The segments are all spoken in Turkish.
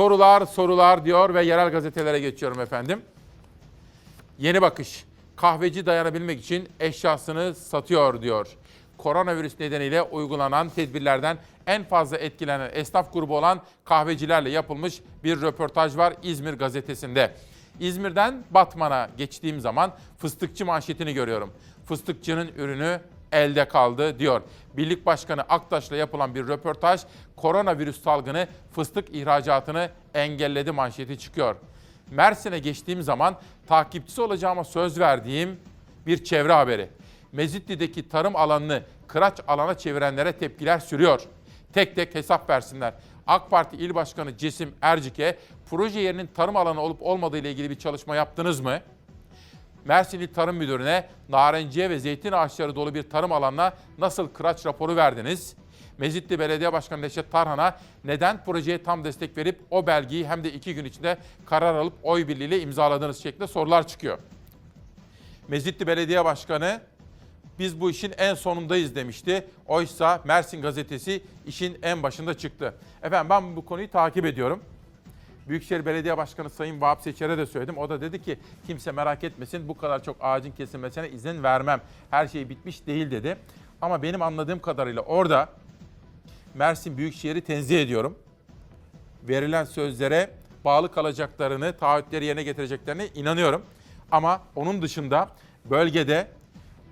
Sorular sorular diyor ve yerel gazetelere geçiyorum efendim. Yeni bakış. Kahveci dayanabilmek için eşyasını satıyor diyor. Koronavirüs nedeniyle uygulanan tedbirlerden en fazla etkilenen esnaf grubu olan kahvecilerle yapılmış bir röportaj var İzmir gazetesinde. İzmir'den Batman'a geçtiğim zaman fıstıkçı manşetini görüyorum. Fıstıkçının ürünü elde kaldı diyor. Birlik Başkanı Aktaş'la yapılan bir röportaj koronavirüs salgını fıstık ihracatını engelledi manşeti çıkıyor. Mersin'e geçtiğim zaman takipçisi olacağıma söz verdiğim bir çevre haberi. Mezitli'deki tarım alanını kıraç alana çevirenlere tepkiler sürüyor. Tek tek hesap versinler. AK Parti İl Başkanı Cesim Ercik'e proje yerinin tarım alanı olup olmadığı ile ilgili bir çalışma yaptınız mı? Mersin İl Tarım Müdürü'ne narenciye ve zeytin ağaçları dolu bir tarım alanına nasıl kıraç raporu verdiniz? Mezitli Belediye Başkanı Neşet Tarhan'a neden projeye tam destek verip o belgeyi hem de iki gün içinde karar alıp oy birliğiyle imzaladınız şeklinde sorular çıkıyor. Mezitli Belediye Başkanı biz bu işin en sonundayız demişti. Oysa Mersin gazetesi işin en başında çıktı. Efendim ben bu konuyu takip ediyorum. Büyükşehir Belediye Başkanı Sayın Vahap Seçer'e de söyledim. O da dedi ki kimse merak etmesin bu kadar çok ağacın kesilmesine izin vermem. Her şey bitmiş değil dedi. Ama benim anladığım kadarıyla orada Mersin Büyükşehir'i tenzih ediyorum. Verilen sözlere bağlı kalacaklarını, taahhütleri yerine getireceklerine inanıyorum. Ama onun dışında bölgede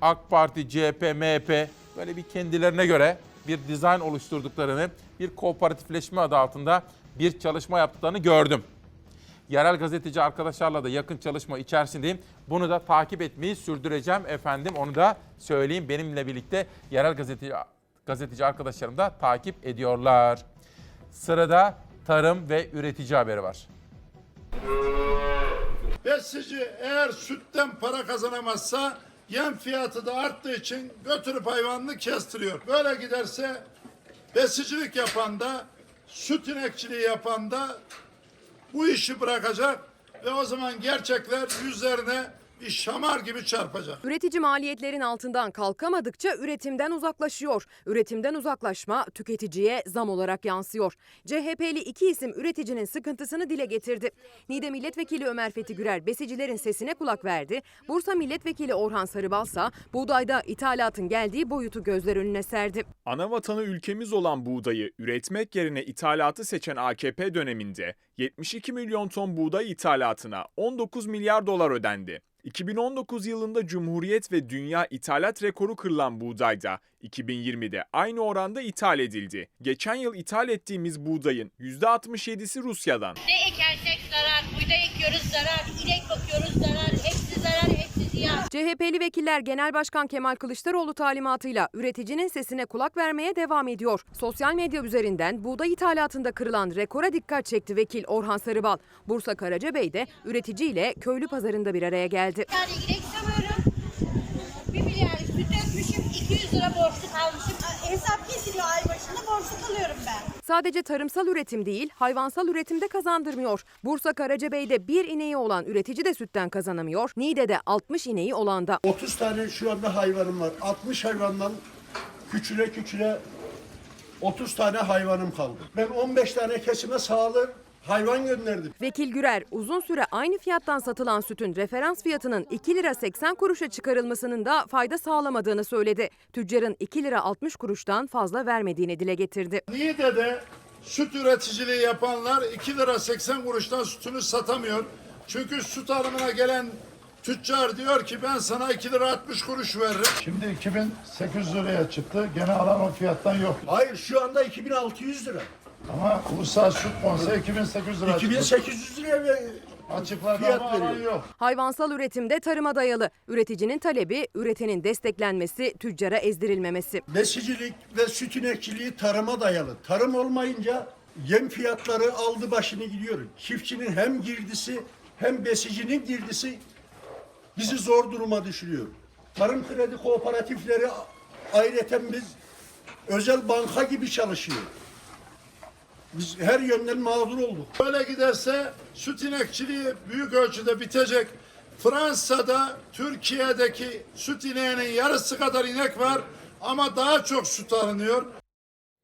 AK Parti, CHP, MHP böyle bir kendilerine göre bir dizayn oluşturduklarını, bir kooperatifleşme adı altında bir çalışma yaptıklarını gördüm. Yerel gazeteci arkadaşlarla da yakın çalışma içerisindeyim. Bunu da takip etmeyi sürdüreceğim efendim. Onu da söyleyeyim. Benimle birlikte yerel gazeteci, gazeteci arkadaşlarım da takip ediyorlar. Sırada tarım ve üretici haberi var. Besici eğer sütten para kazanamazsa yem fiyatı da arttığı için götürüp hayvanını kestiriyor. Böyle giderse besicilik yapan da süt inekçiliği yapan da bu işi bırakacak ve o zaman gerçekler yüzlerine bir şamar gibi çarpacak. Üretici maliyetlerin altından kalkamadıkça üretimden uzaklaşıyor. Üretimden uzaklaşma tüketiciye zam olarak yansıyor. CHP'li iki isim üreticinin sıkıntısını dile getirdi. Niğde Milletvekili Ömer Fethi Gürer besicilerin sesine kulak verdi. Bursa Milletvekili Orhan Sarıbalsa buğdayda ithalatın geldiği boyutu gözler önüne serdi. Ana vatanı ülkemiz olan buğdayı üretmek yerine ithalatı seçen AKP döneminde 72 milyon ton buğday ithalatına 19 milyar dolar ödendi. 2019 yılında Cumhuriyet ve dünya ithalat rekoru kırılan buğdayda 2020'de aynı oranda ithal edildi. Geçen yıl ithal ettiğimiz buğdayın %67'si Rusya'dan. Ne ekersek zarar, buğday ekiyoruz zarar, inek bakıyoruz zarar, hepsi zarar. CHP'li vekiller Genel Başkan Kemal Kılıçdaroğlu talimatıyla üreticinin sesine kulak vermeye devam ediyor. Sosyal medya üzerinden buğday ithalatında kırılan rekora dikkat çekti vekil Orhan Sarıbal. Bursa Karacabey'de üreticiyle köylü pazarında bir araya geldi. Bir tane inek salıyorum, bir milyar süt dökmüşüm, 200 lira borçlu kalmışım. Hesap kesiliyor ay başında borçlu kalıyorum ben. Sadece tarımsal üretim değil, hayvansal üretimde kazandırmıyor. Bursa Karacabey'de bir ineği olan üretici de sütten kazanamıyor. Niğde'de 60 ineği olan da 30 tane şu anda hayvanım var. 60 hayvandan küçüle küçüle 30 tane hayvanım kaldı. Ben 15 tane kesime sağlı hayvan gönderdim. Vekil Gürer uzun süre aynı fiyattan satılan sütün referans fiyatının 2 lira 80 kuruşa çıkarılmasının da fayda sağlamadığını söyledi. Tüccarın 2 lira 60 kuruştan fazla vermediğini dile getirdi. Niğde'de süt üreticiliği yapanlar 2 lira 80 kuruştan sütünü satamıyor. Çünkü süt alımına gelen tüccar diyor ki ben sana 2 lira 60 kuruş veririm. Şimdi 2800 liraya çıktı. Gene alan o fiyattan yok. Hayır şu anda 2600 lira. Ama ulusal süt konseyi 2800 lira çıktı. 2800 lira ve Açıkladı fiyat ama veriyor. yok. Hayvansal üretimde tarıma dayalı. Üreticinin talebi üretenin desteklenmesi, tüccara ezdirilmemesi. besicilik ve süt inekçiliği tarıma dayalı. Tarım olmayınca yem fiyatları aldı başını gidiyor. Çiftçinin hem girdisi hem besicinin girdisi bizi zor duruma düşürüyor. Tarım kredi kooperatifleri ayrıca biz özel banka gibi çalışıyor. Biz her yönden mağdur olduk. Böyle giderse süt inekçiliği büyük ölçüde bitecek. Fransa'da Türkiye'deki süt ineğinin yarısı kadar inek var ama daha çok süt alınıyor.